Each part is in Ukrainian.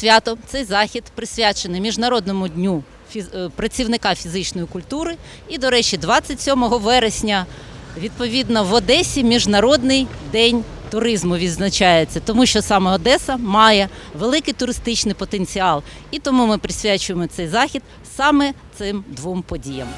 свято, цей захід присвячений Міжнародному дню е, працівника фізичної культури. І, до речі, 27 вересня, відповідно, в Одесі Міжнародний день туризму відзначається, тому що саме Одеса має великий туристичний потенціал. І тому ми присвячуємо цей захід саме цим двом подіям.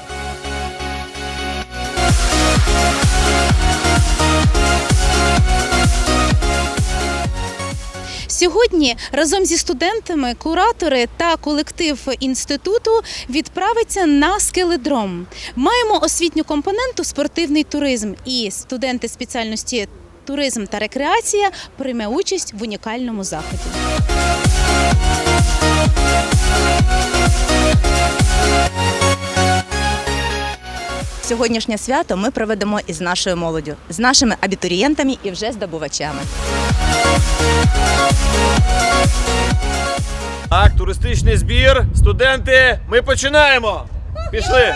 Сьогодні разом зі студентами, куратори та колектив інституту відправиться на скеледром. Маємо освітню компоненту спортивний туризм, і студенти спеціальності туризм та рекреація прийме участь в унікальному заході. Сьогоднішнє свято ми проведемо із нашою молоддю, з нашими абітурієнтами і вже здобувачами. Так, туристичний збір. Студенти, ми починаємо. Пішли.